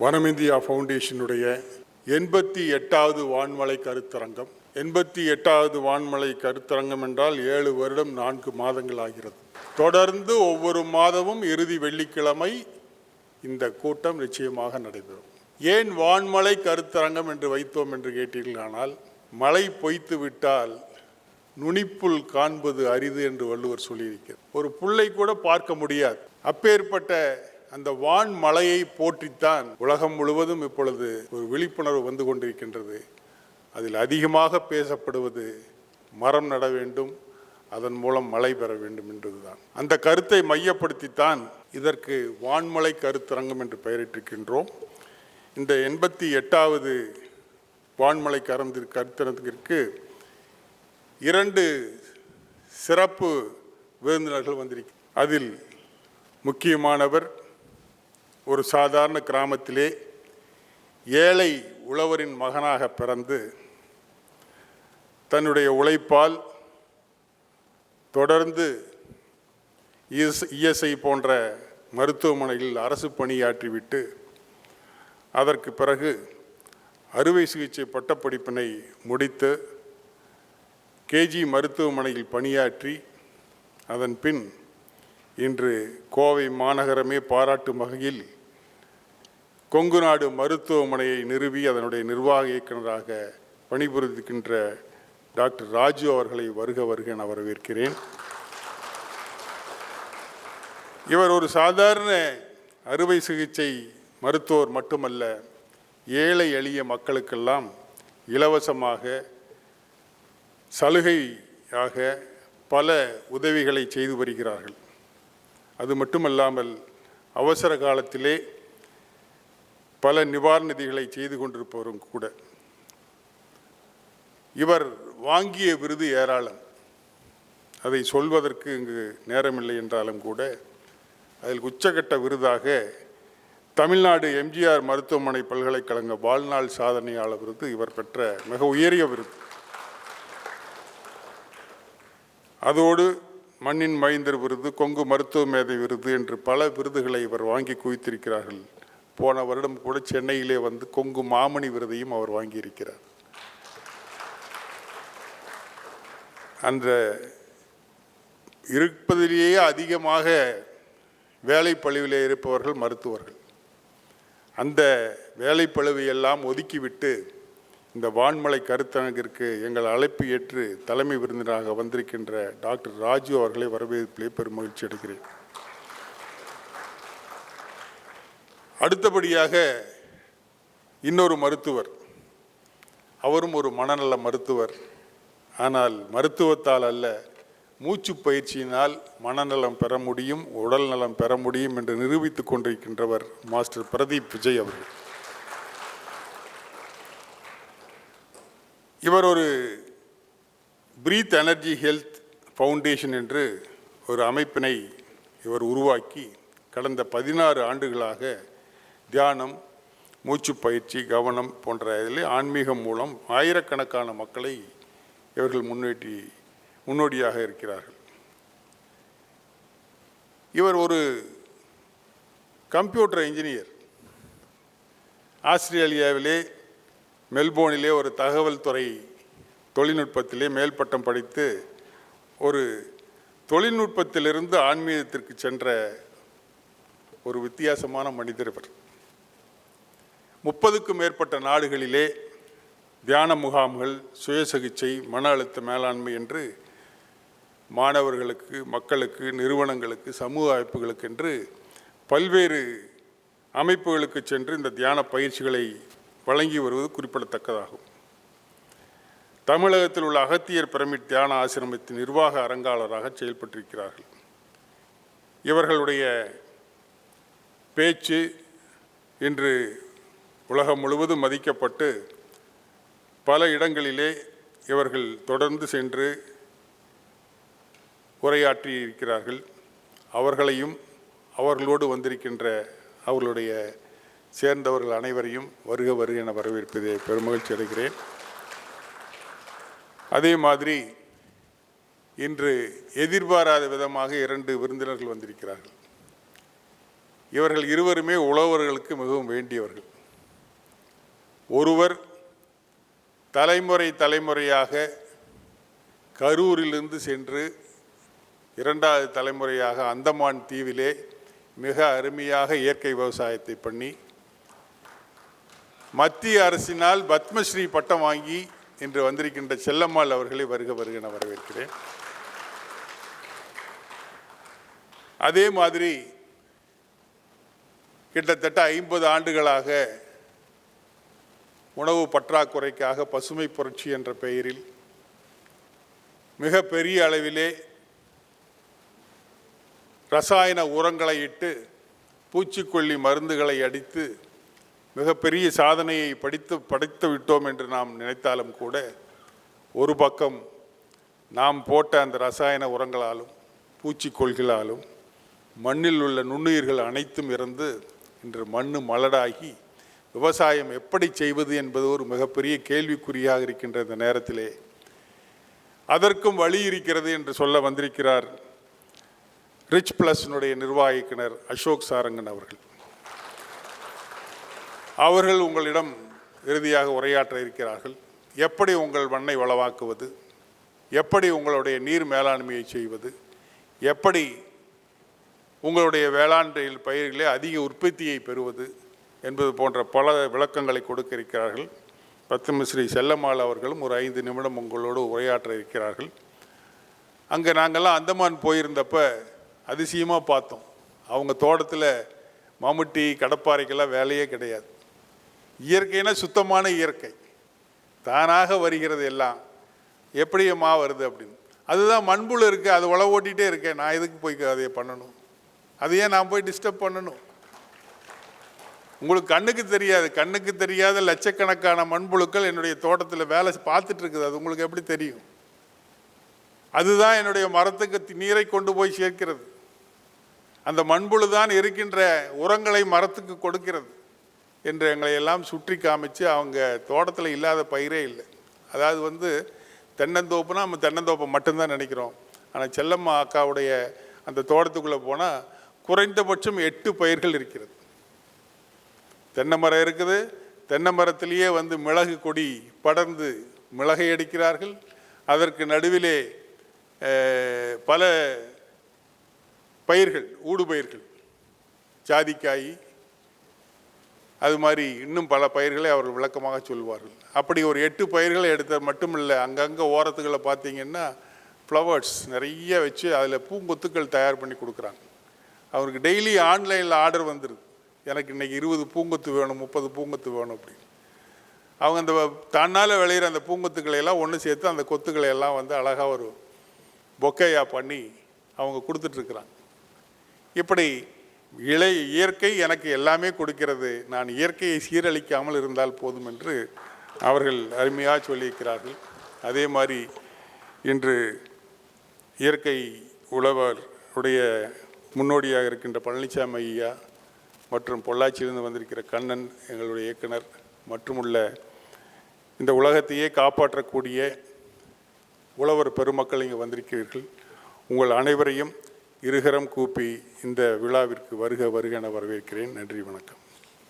வனம் இந்தியா ஃபவுண்டேஷனுடைய எண்பத்தி எட்டாவது வான்மலை கருத்தரங்கம். எண்பத்தி எட்டாவது வான்மலை கருத்தரங்கம் என்றால் ஏழு வருடம் நான்கு மாதங்கள் ஆகிறது. தொடர்ந்து ஒவ்வொரு மாதமும் இறுதி வெள்ளிக்கிழமை இந்த கூட்டம் நிச்சயமாக நடைபெறும். ஏன் வான்மலை கருத்தரங்கம் என்று வைத்தோம் என்று கேட்டீர்களானால் மழை பொய்த்து விட்டால் நுனிப்புல் காண்பது அரிது என்று வள்ளுவர் சொல்லியிருக்கிறார். ஒரு புல்லை கூட பார்க்க முடியாது. அப்பேற்பட்ட அந்த வான் மலையை போற்றித்தான் உலகம் முழுவதும் இப்பொழுது ஒரு விழிப்புணர்வு வந்து கொண்டிருக்கின்றது. அதில் அதிகமாக பேசப்படுவது மரம் நட வேண்டும் அதன் மூலம் மழை பெற வேண்டும் என்றதுதான். அந்த கருத்தை மையப்படுத்தித்தான் இதற்கு வான்மலை கருத்தரங்கம் என்று பெயரிட்டிருக்கின்றோம். இந்த எண்பத்தி எட்டாவது வான்மலை கரந்து கருத்தரங்கிற்கு இரண்டு சிறப்பு விருந்தினர்கள் வந்திருக்க அதில் முக்கியமானவர் ஒரு சாதாரண கிராமத்திலே ஏழை உழவரின் மகனாக பிறந்து தன்னுடைய உழைப்பால் தொடர்ந்து இஎஸ் இஎஸ்ஐ போன்ற மருத்துவமனையில் அரசு பணியாற்றிவிட்டு அதற்கு பிறகு அறுவை சிகிச்சை பட்டப்படிப்பினை முடித்து கேஜி மருத்துவமனையில் பணியாற்றி அதன் பின் இன்று கோவை மாநகரமே பாராட்டும் வகையில் கொங்கு நாடு மருத்துவமனையை நிறுவி அதனுடைய நிர்வாக இயக்குநராக பணிபுரிக்கின்ற டாக்டர் ராஜு அவர்களை வருக வருக நான் வரவேற்கிறேன். இவர் ஒரு சாதாரண அறுவை சிகிச்சை மருத்துவர் மட்டுமல்ல ஏழை எளிய மக்களுக்கெல்லாம் இலவசமாக சலுகையாக பல உதவிகளை செய்து வருகிறார்கள். அது மட்டுமல்லாமல் அவசர காலத்திலே பல நிவாரண நிதிகளை செய்து கொண்டிருப்பவரும் கூட. இவர் வாங்கிய விருது ஏராளம். அதை சொல்வதற்கு இங்கு நேரமில்லை என்றாலும் கூட அதில் உச்சகட்ட விருதாக தமிழ்நாடு எம்ஜிஆர் மருத்துவமனை பல்கலைக்கழக வாழ்நாள் சாதனையாளர் விருது இவர் பெற்ற மிக உயரிய விருது. அதோடு மண்ணின் மைந்தர் விருது கொங்கு மருத்துவ மேதை விருது என்று பல விருதுகளை இவர் வாங்கி குவித்திருக்கிறார்கள். போன வருடம் கூட சென்னையிலே வந்து கொங்கு மாமணி விருதையும் அவர் வாங்கியிருக்கிறார். அந்த இருப்பதிலேயே அதிகமாக வேலைப்பழுவிலே இருப்பவர்கள் மருத்துவர்கள். அந்த வேலைப்பழுவை ஒதுக்கிவிட்டு இந்த வான்மலை கருத்தரங்கிற்கு எங்கள் அழைப்பு ஏற்று தலைமை விருந்தினராக வந்திருக்கின்ற டாக்டர் ராஜு அவர்களை வரவேற்பிலே பெரும் மகிழ்ச்சி அடைகிறேன். அடுத்தபடியாக இன்னொரு மருத்துவர். அவரும் ஒரு மனநல மருத்துவர். ஆனால் மருத்துவத்தால் அல்ல மூச்சு பயிற்சியினால் மனநலம் பெற முடியும் உடல் நலம் பெற முடியும் என்று நிரூபித்துக் கொண்டிருக்கின்றவர் மாஸ்டர் பிரதீப் விஜய் அவர்கள். இவர் ஒரு பிரீத் எனர்ஜி ஹெல்த் ஃபவுண்டேஷன் என்று ஒரு அமைப்பினை இவர் உருவாக்கி கடந்த பதினாறு ஆண்டுகளாக தியானம் மூச்சு பயிற்சி கவனம் போன்ற இதில் ஆன்மீகம் மூலம் ஆயிரக்கணக்கான மக்களை இவர்கள் முன்னேற்றி முன்னோடியாக இருக்கிறார்கள். இவர் ஒரு கம்ப்யூட்டர் இன்ஜினியர். ஆஸ்திரேலியாவிலே மெல்போர்னிலே ஒரு தகவல் துறை தொழில்நுட்பத்திலே மேல்பட்டம் படித்து ஒரு தொழில்நுட்பத்திலிருந்து ஆன்மீகத்திற்கு சென்ற ஒரு வித்தியாசமான மனிதர் இவர். முப்பதுக்கும் மேற்பட்ட நாடுகளிலே தியான முகாம்கள் சுயசகிச்சை மன அழுத்த மேலாண்மை என்று மாணவர்களுக்கு மக்களுக்கு நிறுவனங்களுக்கு சமூக அமைப்புகளுக்கு என்று பல்வேறு அமைப்புகளுக்கு சென்று இந்த தியான பயிற்சிகளை வழங்கி வருவது குறிப்பிடத்தக்கதாகும். தமிழகத்தில் உள்ள அகத்தியர் பிரமிட் தியான ஆசிரமத்தின் நிர்வாக அரங்காளராக செயல்பட்டிருக்கிறார்கள். இவர்களுடைய பேச்சு இன்று உலகம் முழுவதும் மதிக்கப்பட்டு பல இடங்களிலே இவர்கள் தொடர்ந்து சென்று உரையாற்றி இருக்கிறார்கள் அவர்களையும் அவர்களோடு வந்திருக்கின்ற அவர்களுடைய சேர்ந்தவர்கள் அனைவரையும் வருக வருக என வரவேற்பதை பெருமகிழ்ச்சி அடைகிறேன். அதே மாதிரி இன்று எதிர்பாராத விதமாக இரண்டு விருந்தினர்கள் வந்திருக்கிறார்கள். இவர்கள் இருவருமே உழவர்களுக்கு மிகவும் வேண்டியவர்கள். ஒருவர் தலைமுறை தலைமுறையாக கரூரிலிருந்து சென்று இரண்டாவது தலைமுறையாக அந்தமான் தீவிலே மிக அருமையாக இயற்கை விவசாயத்தை பண்ணி மத்திய அரசினால் பத்மஸ்ரீ பட்டம் வாங்கி இன்று வந்திருக்கின்ற செல்லம்மாள் அவர்களை வருக வருக வரவேற்கிறேன். அதே மாதிரி கிட்டத்தட்ட ஐம்பது ஆண்டுகளாக உணவு பற்றாக்குறைக்காக பசுமை புரட்சி என்ற பெயரில் மிக பெரிய அளவிலே ரசாயன உரங்களை இட்டு பூச்சிக்கொல்லி மருந்துகளை அடித்து மிகப்பெரிய சாதனையை படித்து படைத்து விட்டோம் என்று நாம் நினைத்தாலும் கூட ஒரு பக்கம் நாம் போட்ட அந்த ரசாயன உரங்களாலும் பூச்சிக்கொள்களாலும் மண்ணில் உள்ள நுண்ணுயிர்கள் அனைத்தும் இறந்து இன்று மண்ணு மலடாகி விவசாயம் எப்படி செய்வது என்பது ஒரு மிகப்பெரிய கேள்விக்குறியாக இருக்கின்ற இந்த நேரத்திலே அதற்கும் வழி இருக்கிறது என்று சொல்ல வந்திருக்கிறார் ரிச் பிளஸ்னுடைய நிர்வாகிக்கினர் அசோக் சாரங்கன் அவர்கள். அவர்கள் உங்களிடம் இறுதியாக உரையாற்ற இருக்கிறார்கள். எப்படி உங்கள் மண்ணை வளவாக்குவது? எப்படி உங்களுடைய நீர் மேலாண்மையை செய்வது? எப்படி உங்களுடைய வேளாண்மையில் பயிர்களே அதிக உற்பத்தியை பெறுவது? என்பது போன்ற பல விளக்கங்களை கொடுக்க இருக்கிறார்கள். பத்மஸ்ரீ செல்லம்மாள் அவர்களும் ஒரு ஐந்து நிமிடம் உங்களோடு உரையாற்ற இருக்கிறார்கள். அங்கே நாங்கள்லாம் அந்தமான் போயிருந்தப்ப அதிசயமாக பார்த்தோம். அவங்க தோட்டத்தில் மம்முட்டி கடப்பாறைக்கெல்லாம் வேலையே கிடையாது. இயற்கைனா சுத்தமான இயற்கை. தானாக வருகிறது எல்லாம். எப்படியம்மா வருது அப்படின்னு. அதுதான் மண்புழு இருக்குது அது உழவு ஓட்டிகிட்டே இருக்கேன் நான் எதுக்கு போய் அதை பண்ணணும்? அது ஏன் நான் போய் டிஸ்டர்ப் பண்ணணும்? உங்களுக்கு கண்ணுக்கு தெரியாது கண்ணுக்கு தெரியாத லட்சக்கணக்கான மண்புழுக்கள் என்னுடைய தோட்டத்தில் வேலை பார்த்துட்டு இருக்குது. அது உங்களுக்கு எப்படி தெரியும்? அதுதான் என்னுடைய மரத்துக்கு தி- நீரை கொண்டு போய் சேர்க்கிறது. அந்த மண்புழு தான் இருக்கின்ற உரங்களை மரத்துக்கு கொடுக்கிறது. என்று எங்களை எல்லாம் சுற்றி காமிச்சு அவங்க தோட்டத்தில் இல்லாத பயிரே இல்லை. அதாவது வந்து தென்னந்தோப்புனா நம்ம தென்னந்தோப்பை மட்டும்தான் நினைக்கிறோம். ஆனால் செல்லம்மா அக்காவுடைய அந்த தோட்டத்துக்குள்ளே போனால் குறைந்தபட்சம் எட்டு பயிர்கள் இருக்கிறது. தென்னை மரம் இருக்குது. தென்னை மரத்திலேயே வந்து மிளகு கொடி படர்ந்து மிளகை அடிக்கிறார்கள். அதற்கு நடுவிலே பல பயிர்கள் ஊடுபயிர்கள் ஜாதிக்காய் அது மாதிரி இன்னும் பல பயிர்களை அவர்கள் விளக்கமாக சொல்வார்கள். அப்படி ஒரு எட்டு பயிர்களை எடுத்த மட்டும் இல்லை அங்கங்கே ஓரத்துகளை பார்த்தீங்கன்னா ஃப்ளவர்ஸ் நிறைய வச்சு அதில் பூங்கொத்துக்கள் தயார் பண்ணி கொடுக்குறாங்க. அவருக்கு டெய்லி ஆன்லைனில் ஆர்டர் வந்துடுது எனக்கு இன்னைக்கு இருபது பூங்கொத்து வேணும் முப்பது பூங்கொத்து வேணும் அப்படின்னு. அவங்க அந்த தன்னால் விளையிற அந்த பூங்கொத்துக்களை எல்லாம் ஒன்று சேர்த்து அந்த கொத்துக்களை எல்லாம் வந்து அழகாக ஒரு பொக்கையாக பண்ணி அவங்க கொடுத்துட்ருக்குறாங்க இப்படி இலை இயற்கை எனக்கு எல்லாமே கொடுக்கிறது. நான் இயற்கையை சீரழிக்காமல் இருந்தால் போதும் என்று அவர்கள் அருமையாக சொல்லியிருக்கிறார்கள். அதே மாதிரி இன்று இயற்கை உழவருடைய முன்னோடியாக இருக்கின்ற பழனிசாமி ஐயா மற்றும் பொள்ளாச்சியிலிருந்து வந்திருக்கிற கண்ணன் எங்களுடைய இயக்குனர் மற்றும் உள்ள இந்த உலகத்தையே காப்பாற்றக்கூடிய உழவர் பெருமக்கள் இங்கே வந்திருக்கிறீர்கள். உங்கள் அனைவரையும் இருகரம் கூப்பி இந்த விழாவிற்கு வருக வருக என வரவேற்கிறேன். நன்றி வணக்கம்.